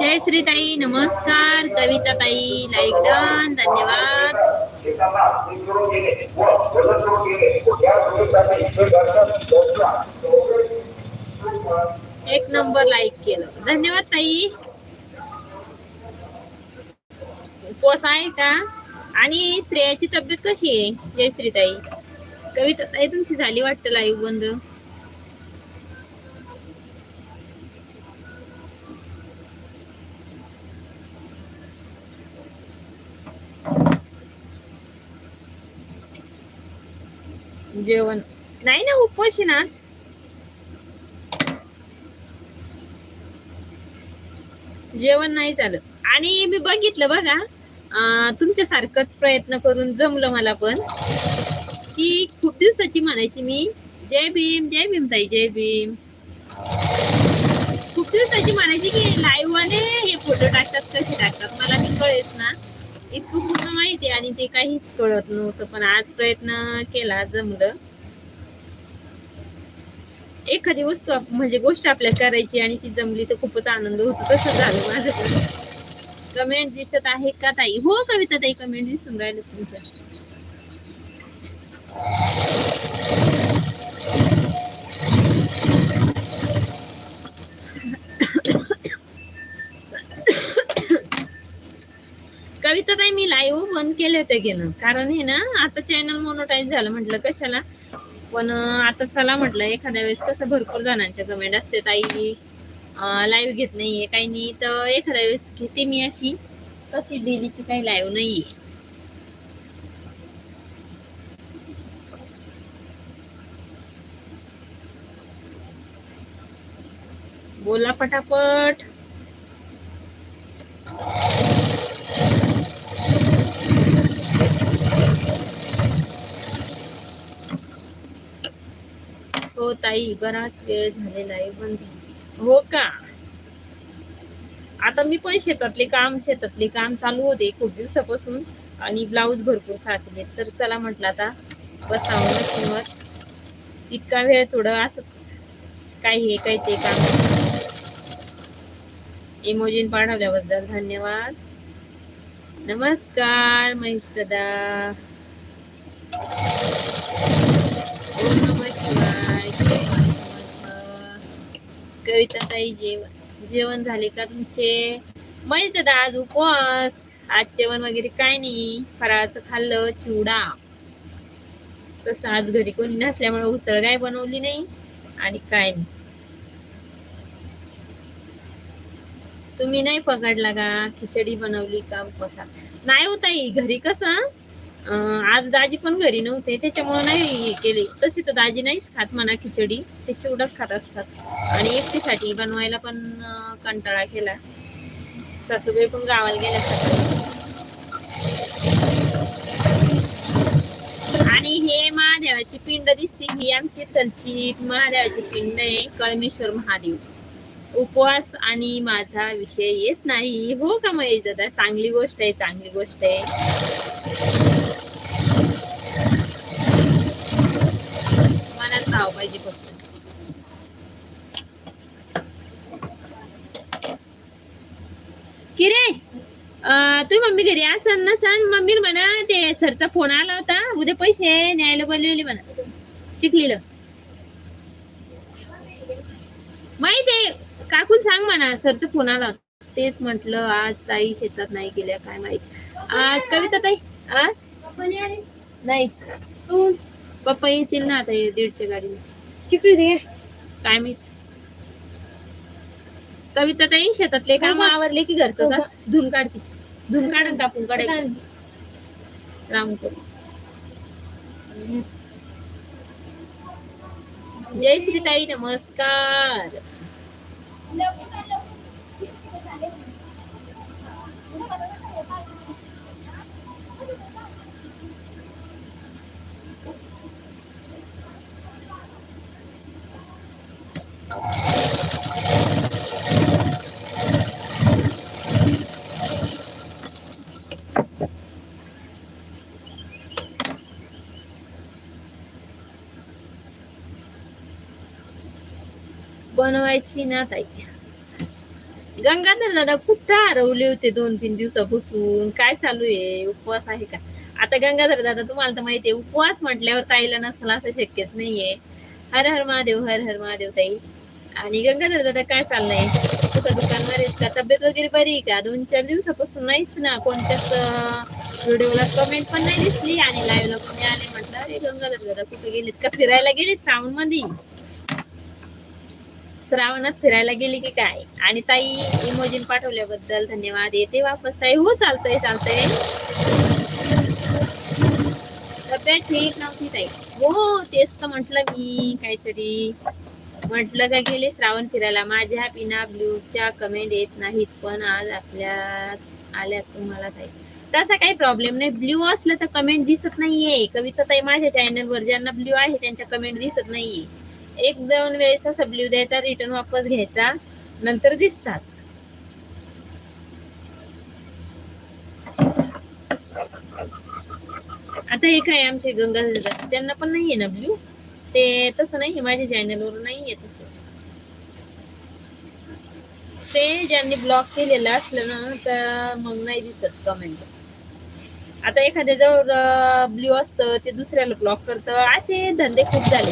जय श्रीताई नमस्कार. कविता ताई like done. धन्यवाद. एक नंबर लाईक केलं. धन्यवाद ताई. उपवास आहे का? आणि श्रेयाची तब्येत कशी आहे? जयश्रीताई? कविता ताई तुमची झाली वाटतं लाईव्ह बंद? जेवण. नाही ना उपवास ना आज? जेवण नाही चालत. आणि मी बघितलं बघा. तुमच्यासारखंच प्रयत्न करून जमलं मला पण. की खूप दिवसाची म्हणायची मी जय भीम जय भीम ताई जय भीम. खूप दिवसाची म्हणायची की लाईव्ह वाले हे फोटो टाकतात कसे टाकतात? मला ते कळेच ना. इतकं पूर्ण माहिती आहे आणि ते काहीच कळत नव्हतं पण आज प्रयत्न केला जमलं. एखादी वस्तू म्हणजे गोष्ट आपल्या करायची आणि ती जमली तर खूपच आनंद होतो तसं झालं माझं पण. कमेंट दिसत आहे का ताई? हो कविता ताई कमेंट दिसून राहिले तुमचं. कविता ताई मी लाईव्ह बंद केले होते घेणं. कारण हे ना आता चॅनल मोनोटाईज झालं म्हटलं कशाला? पण आता चला म्हटलं एखाद्या वेळेस कसं भरपूर जणांच्या कमेंट असते ताई. लाईव्ह घेत नाहीये. काही नाही तर एखाद्या वेळेस घेते मी अशी. तशी डेलीची काही लाईव्ह नाहीये. बोला पटापट. हो ताई बराच वेळ झालेला आहे. बंद झाला. हो का? आता मी पण शेतातले काम शेतातले काम चालू होते खूप दिवसापासून आणि ब्लाऊज भरपूर साचले. तर चला म्हटलं आता बसावं मशीनवर. इतका वेळ थोडं असंच काय हे काय ते काम. इमोजिन पाठवल्याबद्दल धन्यवाद. नमस्कार महेश दादा. कविता ताई जेवण जेवण झाले का तुमचे? माहीत दादा आज उपवास आज जेवण वगैरे काय नाही. फराळाचं खाल्लं चिवडा. तसं आज घरी कोणी नसल्यामुळे उसळ काय बनवली नाही आणि काय नाही. तुम्ही नाही पकडला का? खिचडी बनवली का उपवासात? नाही होता घरी कसं? आज दाजी पण घरी नव्हते त्याच्यामुळे नाही हे केले. तशी तर दाजी नाहीच खात म्हणा खिचडी ते चिवडाच खात असतात. आणि एकटीसाठी बनवायला पण कंटाळा केला. सासूबाई पण गावाला गेल्या आणि हे महादेवाची पिंड दिसते ही आमची तलची महादेवाची पिंड आहे कळमेश्वर महादेव. उपवास आणि माझा विषय येत नाही. हो का महेश दादा? चांगली गोष्ट आहे चांगली गोष्ट आहे मनात राव पाहिजे फक्त किरे तुम्ही मम्मी घरी असन नसन मम्मी म्हणा ते सरचा फोन आला होता. उद्या पैसे न्यायला बोलवले म्हणा. चिखलीला. माहीत आहे काकून सांग म्हणा सरचा फोन आला होता. तेच म्हंटल आज ताई शेतात नाही गेल्या काय माहीत. आ, कविता ताई आ? नाही. तू पप्पा येतील ना आता हे दीडच्या गाडीने. चिकली दे. काय माहीत. कविता ताई शेतातले काम आवरले की घरचं जा. धुन काढते. धुम काढून टाकून कडे राम करून Thank you. बनवायची ना ताई. गंगाधर दादा कुठं हरवले होते दोन तीन दिवसापासून? काय चालू आहे? उपवास आहे का? आता गंगाधर दादा तुम्हाला तर माहितीये उपवास म्हटल्यावर ताईला नसला असं शक्यच नाहीये. हर हर महादेव हर हर महादेव ताई. आणि गंगाधर दादा काय चाललंय? कुठं दुकानवर का? तब्येत वगैरे बरी आहे का? दोन चार दिवसापासून नाहीच ना. कोणत्याच व्हिडिओला कमेंट पण नाही दिसली आणि लाईव्हला कोणी आले म्हटलं अरे गंगाधर दादा कुठे गेलेत का? फिरायला गेले श्रावणमध्ये? श्रावणात फिरायला गेली की काय? आणि ताई इमोजिन पाठवल्याबद्दल धन्यवाद. येते वापस ताई. हो चालतंय चालतंय. तब्येत ठीक नव्हती ताई. हो तेच तर म्हटलं मी काहीतरी. म्हटलं का गेले श्रावण फिरायला. माझ्या पिना ब्ल्यूच्या कमेंट येत नाहीत. पण आज आपल्या आल्यात तुम्हाला ताई. तसा काही प्रॉब्लेम नाही. ब्ल्यू असलं तर कमेंट दिसत नाहीये. कविता ताई माझ्या चॅनलवर ज्यांना ब्ल्यू आहे त्यांच्या कमेंट दिसत नाहीये. एक दोन वेळेस असा ब्ल्यू द्यायचा रिटर्न वापस घ्यायचा नंतर दिसतात. आता हे काय आमचे गंगा त्यांना पण नाहीये ना ब्ल्यू ते तसं नाही माझ्या चॅनलवर नाहीये तसं. ते ज्यांनी ब्लॉक केलेलं असलं ना तर मग नाही दिसत कमेंट आता एखाद्या जवळ ब्ल्यू असतं ते दुसऱ्याला ब्लॉक करतं असे धंदे खूप झाले.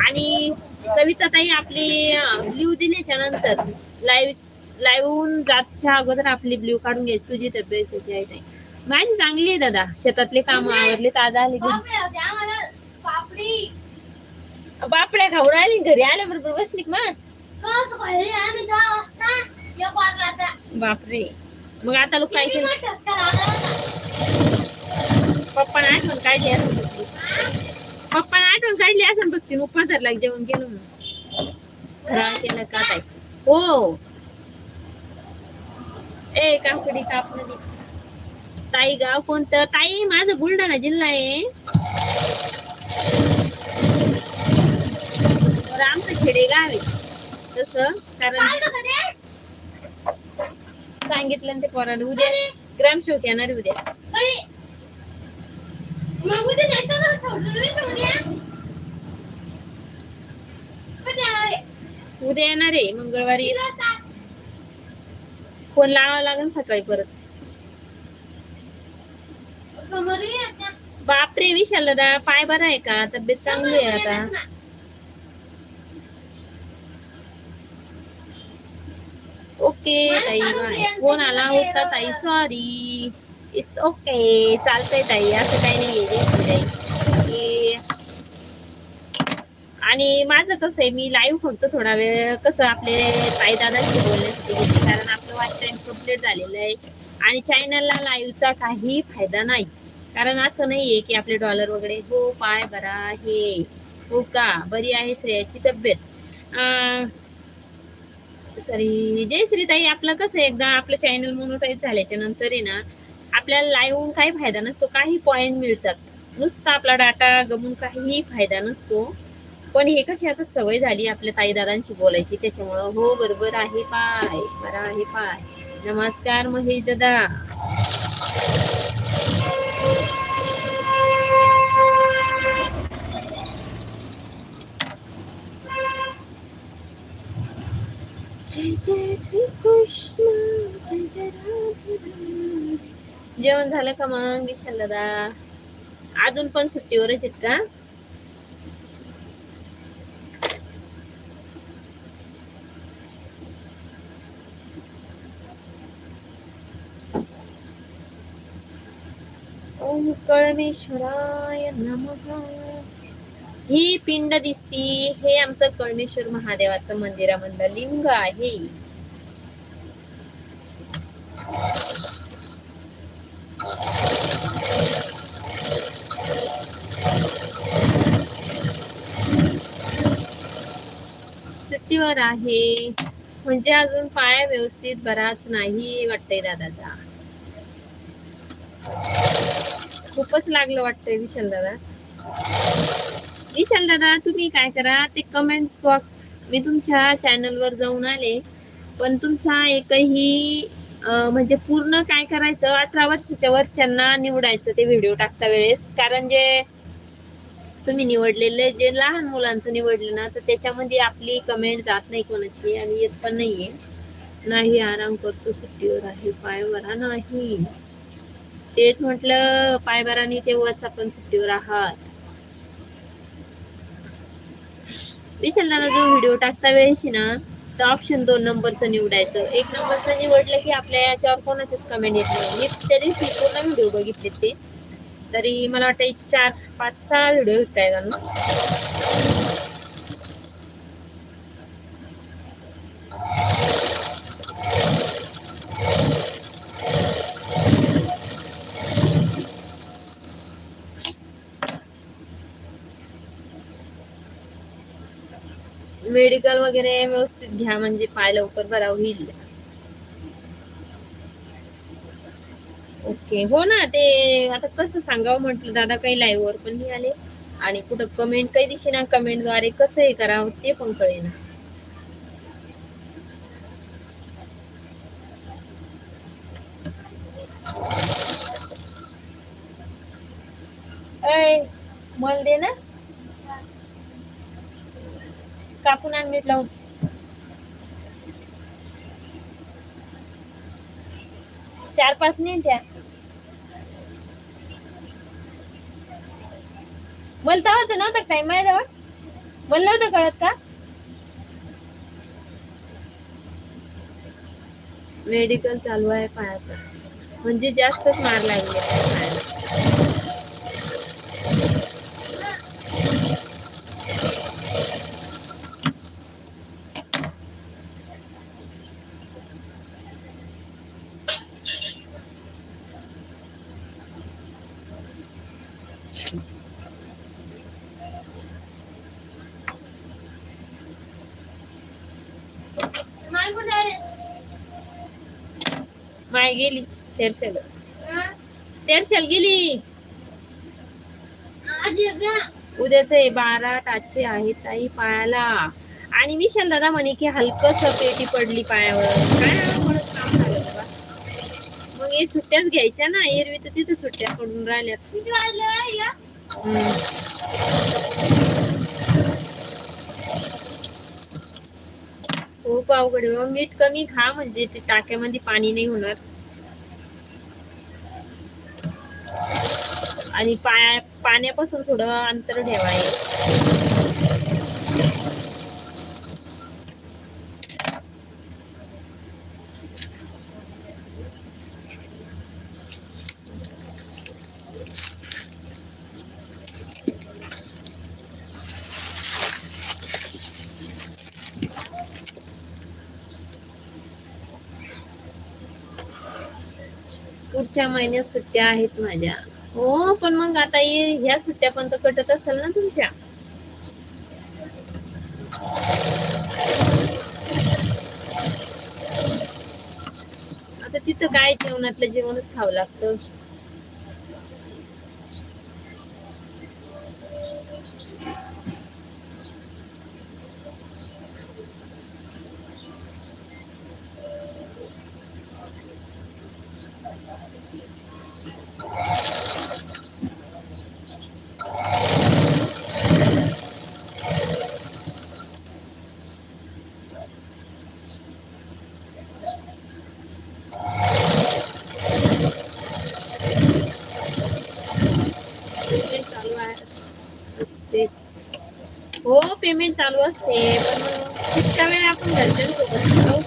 आणि कविता ताई आपली ब्ल्यू दिल्याच्या नंतर लाईव्ह लाईव्ह जातच्या अगोदर आपली ब्ल्यू काढून घ्यायची. तुझी तब्येत कशी आहे ताई? माझी चांगली आहे दादा. शेतातले काम आवरले ताजा आले. बापड्या खाऊन आली घरी आल्याबरोबर बसली का मग. बापरे. मग आता लोक काय केलं. पप्पाने आठवण काढली असं बघती पप्पाने आठवण काढली असं बघती की जेवण केलं म्हणून. फराळ केलं का हो. ए काकडी कापणी ताई गाव कोणतं? ताई माझं बुलढाणा जिल्हा आहे. आमचं खेडेगाव आहे. तसं कारण? सांगितलं ना ते पोराला उद्या ग्रामशोक येणार उद्या बाई. मग उद्या जायचं ना, सोडलं नाही सोडूया. कधी आहे? उद्या येणार आहे मंगळवारी. फोन लावावा लागेल सकाळी परत. बापरे विशाल दादा पाय बरा आहे का? तब्येत चांगली आहे आता. ओके ताई बाय. फोन आला होता ताई सॉरी इट्स ओके चालतंय ताई. असं काही नाही आहे ताई आणि माझं कसं आहे मी लाईव्ह फक्त थोडा वेळ कसं आपले ताई दादांशी बोलण्यासाठी घेते कारण आपलं वाच टाईम कंप्लीट झालेलं आहे. आणि चॅनलला लाईव्हचा काही फायदा नाही. कारण असं नाही आहे की आपले डॉलर वगैरे हो पाय बरा आहे हो का बरी आहे श्रेयाची तब्येत. सॉरी जय श्रीताई आपलं कसं आहे, एकदा आपलं चॅनल मोनोटाईज झाल्याच्यानंतर आहे ना आपल्याला लाईव्ह काही फायदा नसतो काही पॉईंट मिळतात. नुसता आपला डाटा गमून काहीही फायदा नसतो. पण हे कशी आता सवय झाली आपल्या ताईदादांशी बोलायची त्याच्यामुळं हो बरोबर आहे पाय बरा आहे पाय. नमस्कार महेश दादा. जय जय श्री कृष्ण जय जय राधे राधे. जेवण झालं का मग विशाल दादा अजून पण सुट्टीवरच आहेत का? कळमेश्वराय नम. ही पिंड दिसती हे आमचं कळमेश्वर महादेवाचं मंदिरामधलं लिंग आहे. सुट्टीवर आहे. म्हणजे अजून पाय व्यवस्थित बराच नाही वाटतंय दादाचा. खूपच लागलं वाटतंय विशाल दादा. विशाल दादा तुम्ही काय करा? ते कमेंट्स बॉक्स मी तुमच्या चॅनलवर जाऊन आले. पण तुमचा एकही म्हणजे पूर्ण काय करायचं? अठरा वर्षाच्या वरच्यांना निवडायचं ते व्हिडिओ टाकता वेळेस. कारण जे तुम्ही निवडलेले जे लहान मुलांचं निवडलं ना तर त्याच्यामध्ये आपली कमेंट जात नाही कोणाची आणि येत पण नाहीये. नाही आराम करतो सुट्टीवर आहे पाय बरा नाही. तेच म्हटलं पाय तेव्हाच आपण सुट्टीवर आहात. विशाल दादा जो व्हिडिओ टाकता वेळेशी ना तर ऑप्शन दोन नंबरचं निवडायचं. एक नंबरचं निवडलं की आपल्या याच्यावर कोणाचेच कमेंट येत नाही. मी त्या दिवशी पूर्ण व्हिडिओ बघितले ते. तरी मला वाटतं चार पाच सहा व्हिडिओ आहेत काय मेडिकल वगैरे व्यवस्थित घ्या म्हणजे पाय लवकर बरा होईल. ओके हो ना ते आता कसं सांगावं म्हटलं दादा काही लाईव्ह वर पण नाही आले. आणि कुठं कमेंट काही दिशी ना कमेंटद्वारे कसं हे करावं ते पण कळेना. ना मल दे ना. कापून आण मीठ लावून. चार पाच नाही त्या. मला तर नव्हतं काय माझ्याजवळ मला नव्हतं कळत का? मेडिकल चालू आहे पायाचा. म्हणजे जास्तच मार लागले पायाला नाही कुठे आहे? माय गेली तेरशेल हं? तेरशेल गेली? उद्याच आहे बारा टाचे आहेत ताई पायाला आणि विशाल दादा म्हणे की हलकस पेटी पडली पायावर काय अवघडच काम झालं बाबा. मग हे सुट्ट्याच घ्यायच्या ना एरवी तर तिथे सुट्ट्या पडून राहिल्यात हम्म. खूप अवघड हो. मीठ कमी खा म्हणजे ते टाक्यामध्ये पाणी नाही होणार आणि पाया पाण्यापासून थोडं अंतर ठेवाय पुढच्या महिन्यात सुट्ट्या आहेत माझ्या. हो पण मग आता ह्या सुट्ट्या पण तर कटत असेल ना तुमच्या. आता तिथं काय जेवणातलं जेवणच खावं लागतं? चालू असते पण मग इतका वेळ आपण दर्शन करू शकतो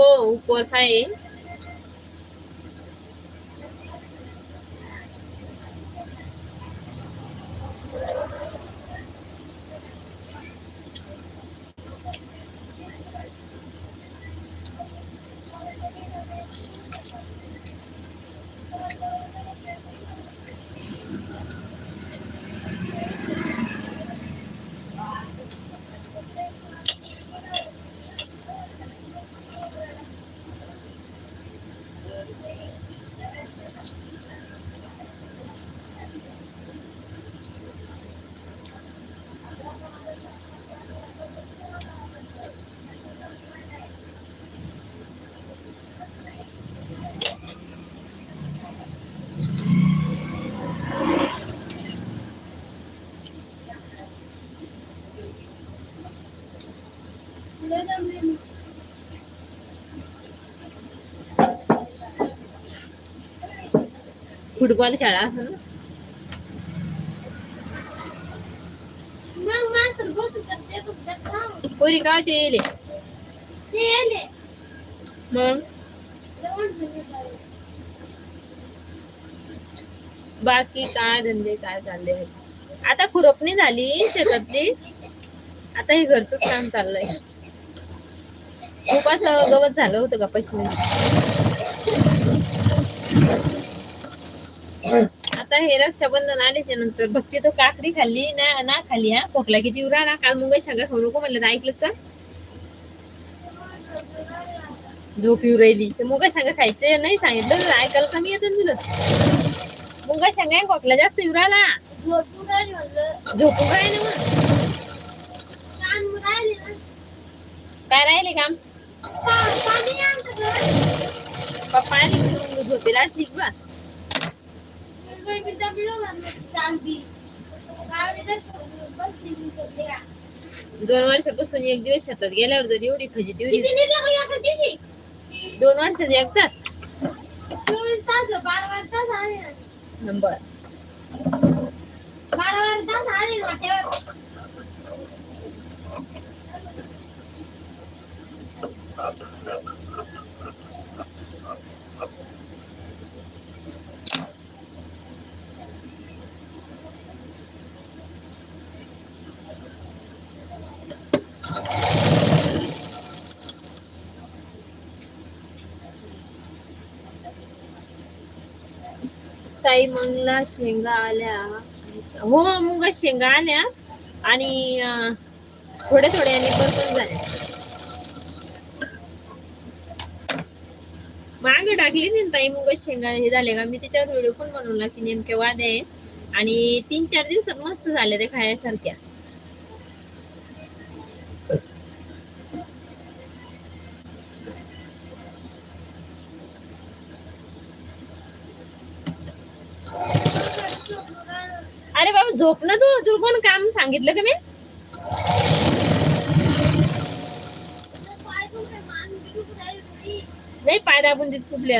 उपवास आहे फुटबॉल खेळा सांग. पोरी काचे येले. मग? बाई. बाकी काय धंदे काय चालले आता खुरपणी झाली शेतातली. आता हे घरचंच काम चाललंय. खूप असं गवत झालं होतं का पश्चिमेला आता हे रक्षाबंधन आल्याच्यानंतर भक्ती तो काकडी खाल्ली ना ना खाल्ली हा? खोकला किती उराला काल मुंगई शांगा खाऊ नको म्हणलं तर ऐकलं का झोप येऊ राहिली. ते मुगा शांगा खायचे नाही सांगितलं तर ऐकायला कमी येतं ना तुला मुंगा शांगा खोकला जास्त येऊ राहिला. झोपून राहिली मग. ना. काय राहिले काम. पप्पा आली झोपेला असली बस मी बाई मी दमलो म्हणलं, चालती. गावी तर बसली मी सध्या. दोन वर्षापासून एक दिवस शेतात गेल्यावर जर एवढी आपल्या दिवशी? दोन वर्षात एकदाच. चोवीस तास बारा बारा तास आले नंबर बारा. तास आले वाटेवर ताई मंगला शेंगा आल्या. हो मुगा शेंगा आल्या आणि थोड्या थोड्या थोड्याने पण झाल्या. मागे टाकली नाही ताई मुगा शेंगा. हे झाले का? मी त्याच्यावर व्हिडिओ पण बनवला की नेमके वाद. आहे आणि तीन चार दिवसात मस्त झाले ते खाण्यासारख्या अरे बाबा झोप ना तू काम सांगितलं का मी. नाही पाय दाबून देत फुटले